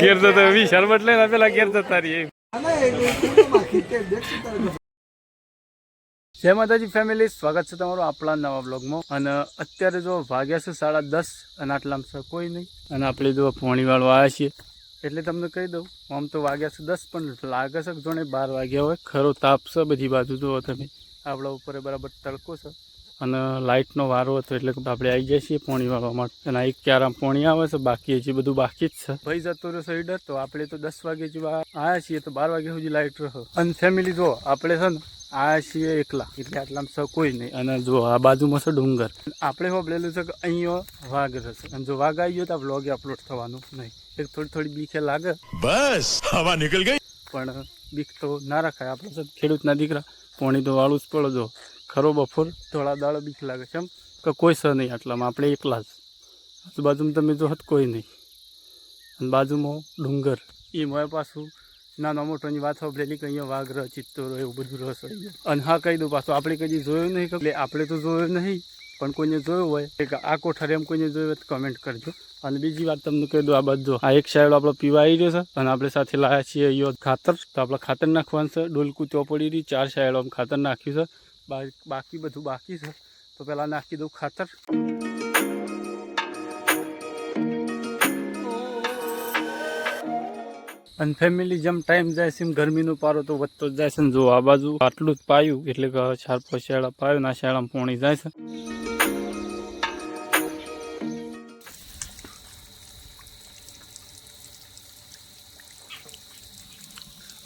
ઘેર જતો વી શરબત લઈને પેલા ઘેર જતા રહીએ. જય માતાજી ફેમિલી સ્વાગત છે તમારું આપણા નવા બ્લોગમાં અને અત્યારે જો વાગ્યા છે સાડા દસ અને આટલામાં છે કોઈ નહીં. અને આપણે જો પોણીવાળો આવ્યા છીએ. એટલે તમને કહી દઉં, આમ તો વાગ્યા છે દસ, પણ લાગે છે જોણે બાર વાગ્યા હોય. ખરો તાપ છે બધી બાજુ, જુઓ તમે. આપણા ઉપર બરાબર તડકો છે. અને લાઇટનો વારો હતો એટલે આપણે આવી જઈએ છીએ પોણી વાળવા માટે. અને એક ક્યારા પોણી આવે છે બાકી હજી બધું બાકી જ છે. ભાઈ જતો રહ્યો સાઈડર તો આપણે તો દસ વાગે જેવા આવ્યા છીએ તો બાર વાગે સુધી લાઇટ રહો. અને ફેમિલી જો આપણે છે ને આવ્યા છીએ એકલા. એટલે આટલામાં સૌ કોઈ નહીં. અને જો આ બાજુમાં છે ડુંગર. આપણે હોબળેલું છે કે અહીંયા વાઘ રહેશે. અને જો વાઘ આવી ગયો તો આ વ્લોગ અપલોડ થવાનું નહીં. એક થોડી થોડી બીખે લાગે. બસ હવા નીકળી ગઈ. પણ બીક તો ના રખાય. આપણે તો ખેડૂતના દીકરા પોણી તો વાળું જ પડો જો. ખરો બફોર થોડા દાડો બીક લાગે છે એમ કે કોઈ સર નહીં આટલામાં, આપણે એકલા જ. આજુબાજુમાં તમે જો હત કોઈ નહીં. અને બાજુમાં ડુંગર. એ મોય પાછું નાનો મોટોની વાત સાંભળેલી કે અહીંયા વાઘ રહ ચિત્તો રહે, એવું બધું રસ હોય અને હા કહી દઉં પાછું, આપણે કદી જોયું નહીં એટલે આપણે તો જોયું નહીં, પણ કોઈને જોયું હોય કે આ કોઠારે એમ કોઈને જોયું હોય તો કમેન્ટ કરજો. અને બીજી વાત તમને કહી દઉં આ બધો આ એક સાઈડ આપણો પીવા આવી રહ્યો છે અને આપણે સાથે લાયા છીએ અહીંયા ખાતર. તો આપણે ખાતર નાખવાનું છે, ડોલકું ચોપડી રહી, ચાર સાઈડ આમ ખાતર નાખ્યું છે. બાકી બધું બાકી છે. તો પહેલાં નાખી દઉં ખાતર. અને ફેમિલી જેમ ટાઈમ જાય છે એમ ગરમીનો પારો તો વધતો જ જાય છે. ને જો આ બાજુ આટલું જ પાયું, એટલે કે ચાર પાંચ શેળા પાયું ના શેળામાં પોણી જાય છે.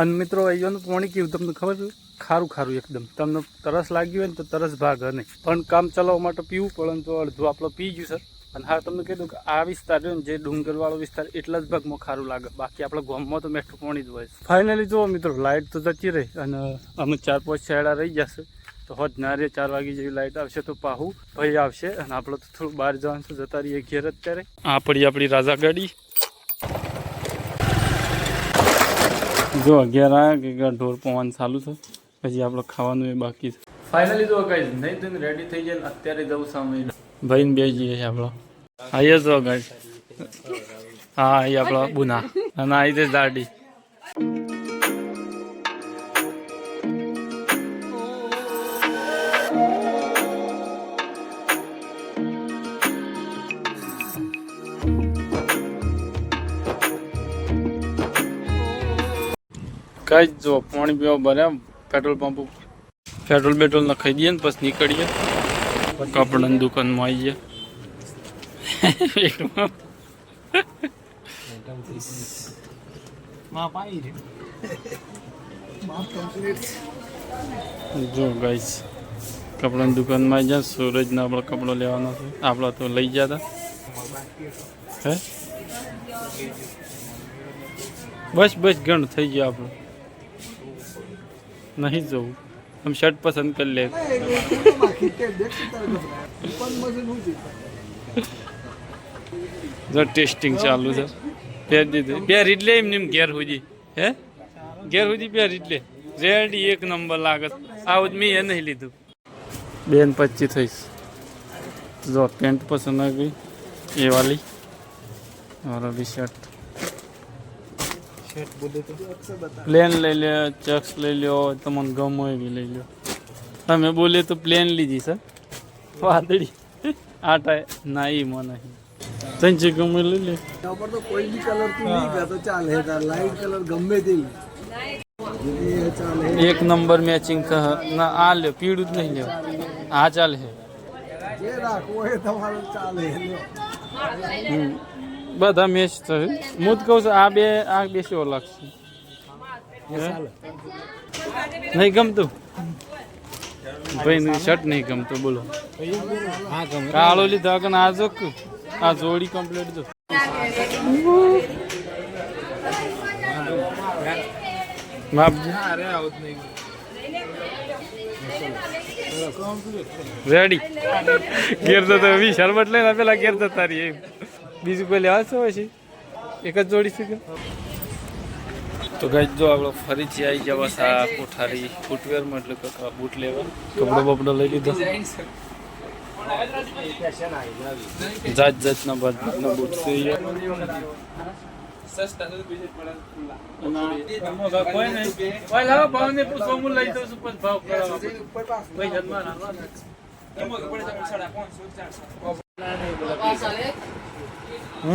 અને મિત્રો અહીંયાનું પોણી કેવું? તમને ખબર છે? ખારું ખારું એકદમ. તમને તરસ લાગી હોય ને તો તરસ ભાગ નહીં પણ કામ ચલાવવા માટે પીવું પડે ને તો અડધું આપણે પી ગયું સર અને હા, તમને કીધું કે આ વિસ્તાર રહ્યો ને, જે ડુંગરવાળો વિસ્તાર, એટલા જ ભાગમાં ખારું લાગે. બાકી આપણે ગામમાં તો મેઠું પાણી જ હોય ફાઇનલી જુઓ મિત્રો લાઇટ તો જતી રહી અને અમે ચાર પાંચ છેડા રહી જશે તો હોજ ના રે ચાર વાગે જેવી લાઇટ આવશે તો પાહુ ભાઈ આવશે અને આપણે તો થોડું બહાર જવાનું છે. જતા રહીએ ઘેર અત્યારે આ પડી આપણી રાજા ગાડી. જો અગિયાર આવ્યા કે ઢોર પવન ચાલુ છે. પછી આપણે ખાવાનું એ બાકી છે. ફાઇનલી જો ગાઈઝ નહીં તો રેડી થઈ જાય અત્યારે જવું સામે. ભાઈ ને બે જઈએ છે આપણો. આઈએ જો ગાઈઝ હા અહીં આપણો બુના. અને આવી છે દાડી કઈ જ જો પાણી પીવા ભર્યા પેટ્રોલ પંપ ઉપર. પેટ્રોલ બેટ્રોલ નખાઈ દઈએ ને પછી નીકળીએ. કપડાની દુકાનમાં આવીએ. જો ગાઈસ કપડાની દુકાનમાં આવી જાય સૂરજના આપણે કપડો લેવાનો છે. આપણા તો લઈ ગયા હતા હે? બસ બસ ઘણું થઈ ગયો આપણું. નહીં જવું આમ શર્ટ પસંદ કરી લે. જો ટેસ્ટિંગ ચાલુ છે. પહેરી દીધું પહેરી એટલે એમને એમ ઘેર સુધી. હે? ઘેર સુધી પહેરી એટલે રેડ એક નંબર લાગે આવું જ મેં એ નહીં લીધું. બેન પચી થઈશ. જો પેન્ટ પસંદ આવી એ વાલી. મારો બી શર્ટ પ્લેન લઈ લે ચેક્સ લઈ લ્યો તમને ગમો એવી લઈ લ્યો તમે બોલે તો પ્લેન લીધી સર વાદળી આ ટાઈ ના ઈ મને તંચી ગમે લઈ લે એના પર તો કોઈ બી કલર તું નહીં કહે તો ચાલે તાર લાઈટ કલર ગમે તે લે. એ ચાલે એક નંબર મેચિંગ ના આ લ્યો પીળું જ નહીં લ્યો આ ચાલે છે જે રાખવું હોય તમારું ચાલે લ્યો. હમ. બધા મેચ થયું હું જ કહું છું આ બે આ બે શો લાગશે નહીં ગમતું? ભાઈ શર્ટ નહીં ગમતું બોલો. કાળો લીધા કે આ જો આ જોડી કમ્પ્લીટ જો. રેડી ઘેર જતા વિશાલ શરબત લઈને પેલા ઘેર જતા રહીએ. એમ. બીજું કોઈ લેવા છે પછી? એક જ જોડી છે તો ગાઈ જો આપણે ફરીથી આવી જવા આ કોઠારી ફૂટવેરમાં એટલે કે બૂટ લેવા. કપડો બપડો લઈ લીધો. જાત જાતના બધા બૂટ છે છું પણ ભાવ કરાવો કોઈ જન્મા ના તો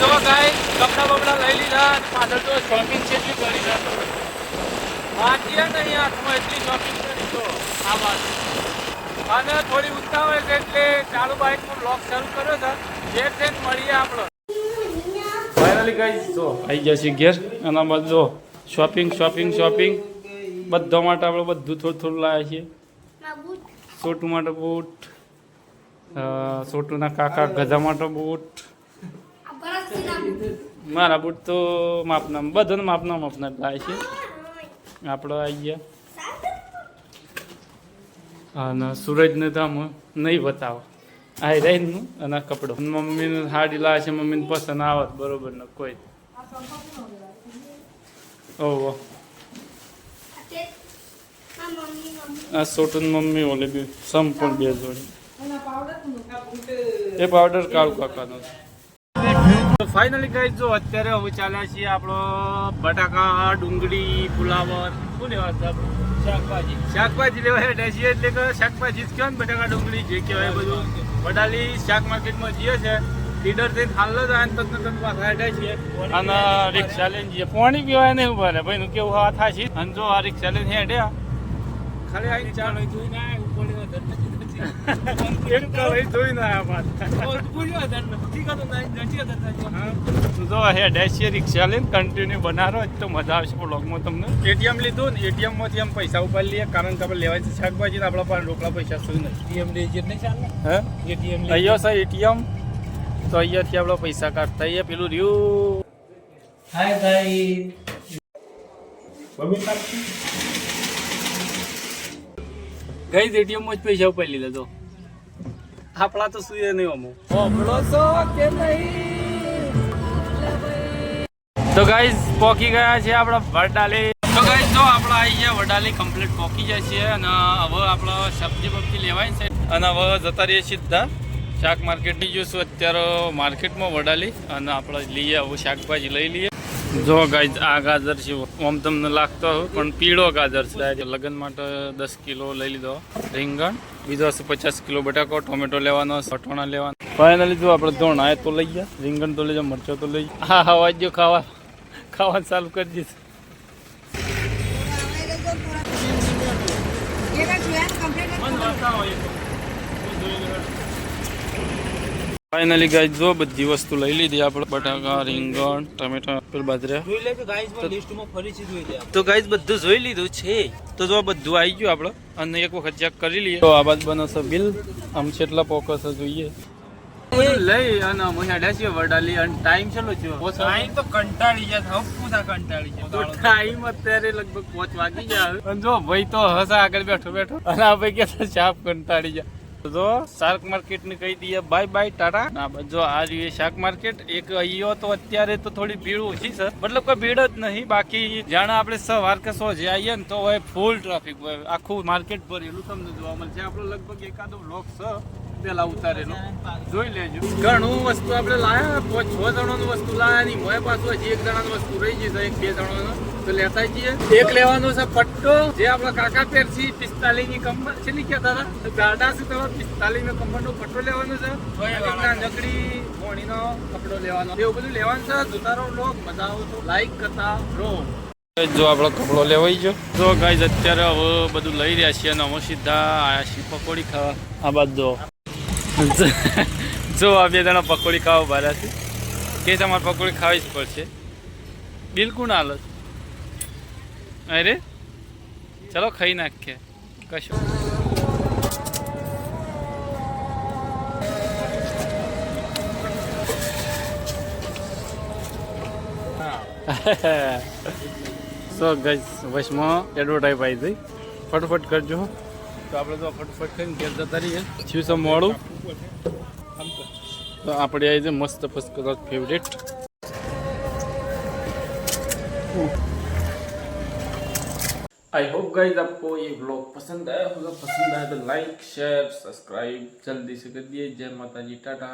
જો ગાય કપડા બપડા લઈ લીધા. પાછળ તો શોપિંગ છે એટલી કરી છે. ને અહીંયા હાથમાં એટલી શોપિંગ કરી તો આ વાત. અને થોડી ઉતાવળ છે એટલે ચાલુ બાઇકનો લોક શરૂ કર્યો છે. જે છે મળીએ આપણો. ફાઇનલી ગાઈસ જો. આવી ગયા છે ઘેર. અને આ જો શોપિંગ શોપિંગ શોપિંગ બધા માટે આપણે બધું થોડું થોડું લાવ્યા છીએ. છોટું માટે બૂટ. છોટુના કાકા ગધા માટે બૂટ. મારા બૂટ તો માપના બધાને માપના માપના થાય છે. આપણે આવી ગયા અને સૂરજને તો નહીં બતાવો. આ રહીનું અને કપડો. મમ્મીને સાડી લાવે છે, મમ્મીને પસંદ આવત બરોબર ને કોઈ ઓહો. આ છોટું મમ્મી ઓલે બી સંપૂર્ણ બે જોડી. એ પાવડર કાળુ કાકાનો છે. ફાઇનલી ગાઈસ જો અત્યારે હવે ચાલ્યા છીએ આપણો બટાકા ડુંગળી ફુલાવર શું લેવા શાકભાજી. શાકભાજી લેવા હેડ્યા છીએ એટલે કે શાકભાજી જ કહેવાય ને બટાકા ડુંગળી જે કહેવાય બધું. વડાલી શાક માર્કેટમાં જઈએ છે લીડર થઈને હાલ જ આને તત્ન તત્ન પાછા હેડ્યા છીએ. અને રિક્ષા લઈને જઈએ. પાણી પીવાય નહીં ઊભા રહે ભાઈ કેવું હવા થાય છે અને જો આ રિક્ષા લઈને હેડ્યા. ખાલી આવીને ચા લઈ જોઈને એક જો હે ડેશિયર રિક્ષા લઈને કન્ટિન્યુ બનારો જ તો મજા આવશે બ્લોગમાં તમને. એટીએમ લીધું ને એટીએમમાંથી એમ પૈસા ઉપાડી લઈએ કારણ કે આપણે લેવાય છે શાકભાજી આપણા પાસે રોકડા પૈસા શું નથી હે? અહીંયા છે એટીએમ તો અહીંયાથી આપણે પૈસા કાઢતા અહીંયા પેલું રહ્યું. હાય ભાઈ. ગઈ એટીએમમાં જ પૈસા ઉપાડી લીધા તો. આપણા તો સુએ નહીં અમો હોબળો છો કે નહીં. તો ગાઈઝ પોકી ગયા છે આપણા વડાલી તો ગાઈઝ જો આપણા આવી ગયા વડાલી કમ્પ્લીટ પોકી જાય છે અને હવે આપણા સબ્જી બબ્જી લેવાય છે. અને હવે જતા રહીએ સીધા શાક માર્કેટ જોઈશું અત્યારે માર્કેટમાં વડાલી અને આપણે લઈએ હવે શાકભાજી લઈ લઈએ. જો ગાઈઝ આ ગાજર છે. આમ તમને લાગતો હોય પણ પીળો ગાજર છે. લગ્ન માટે દસ કિલો લઈ લીધો રીંગણ. બીજો હશે પચાસ કિલો બટાકો ટોમેટો લેવાનો સટોણા લેવાનો. ફાઇનલી જો આપણે ધોણ આય તો લઈ ગયા. રીંગણ તો લઈ જાઓ મરચો તો લઈ. હા હા વાજ્યો ખાવા ખાવાનું ચાલુ કરી દીધું. ફાઇનલી ગાઈસ જો બધી વસ્તુ લઈ લીધી આપણે. બટાકા રીંગણ ટમેટા પેલ બાજરા. જોઈ લેજો ગાઈસ પણ લિસ્ટમાં ફરીથી જોઈ લે તો ગાઈસ બધું જોઈ લીધું છે. તો જો બધું આવી ગયું આપણે. અને એક વખત ચેક કરી લઈએ. તો આ બાદ બનશે બિલ. આમ કેટલા પોકસ જોઈએ. લઈ અને અમે છીએ વડાલી અને ટાઈમ ચલો છે. ટાઈમ તો કંટાળી જાય હવ પૂછા કંટાળી જાય. તો ટાઈમ અત્યારે લગભગ પાંચ વાગી જાય અને જો ભાઈ તો હસા આગળ બેઠો બેઠો. અને આ ભાઈ કે શાક કંટાળી જાય તો શાક માર્કેટ ને કહી દઈએ. Bye bye tata. ના જો આ રહ્યું શાક માર્કેટ એક અહીંયો તો અત્યારે તો થોડી ભીડ ઓછી છે. મતલબ કોઈ ભીડ જ નહીં. બાકી જાણે આપણે સવાર કે સો જે આવીએ ને તો હોય ફૂલ ટ્રાફિક હોય. આખું માર્કેટ ભરેલું તમને જોવા મળશે આપણો લગભગ એકાદો બ્લોક છે પેલા ઉતારેલો. જોઈ લેજો. ઘણું વસ્તુ આપણે લાયા. છ જણાનું વસ્તુ લાયા નહીં. મોય પાછું હજી એક જણાનું વસ્તુ રહી જશે એક બે જણાનું. તો લેતા જઈએ. એક લેવાનો છે પટ્ટો. જે આપણા કાકા પહેરસી પિસ્તાલીસની કમર છેલ્લી કહેતા હતા. ગાડા છે તમારે પિસ્તાલીસ નો કમર નો પટ્ટો લેવાનો? છે નાનકડી મોણીનો કપડો લેવાનો. એવું બધું લેવાનું છે. જોતા રહો લોક મજા આવે તો લાઈક કરતા રહો. જો આપણો કપડો લેવાઈ ગયો. જો ગાઈઝ અત્યારે હવે બધું લઈ રહ્યા છીએ અને અમે સીધા આયા છીએ પકોડી ખાવા. આ બાદ જો જો આ બે જણા પકોડી ખાવા ઊભા રહ્યા છે. કે તમારે પકોડી ખાવી જ પડશે. બિલકુલ ના હાલત અરે ચલો ખાઈ નાખીએ કશું સો ગઈ વચમાં એડવર્ટાઈઝ આવી ગઈ ફટફટ કરજો તો આપણે તો ફટફટ કરીને ઘેર જતા રહીએ થયું છે મોડું તો આપણે આવી જાય મસ્ત first class favourite I hope guys आपको ये ब्लॉग पसंद आया होगा पसंद आया तो लाइक शेयर सब्सक्राइब जल्दी से कर दिए जय माता जी टाटा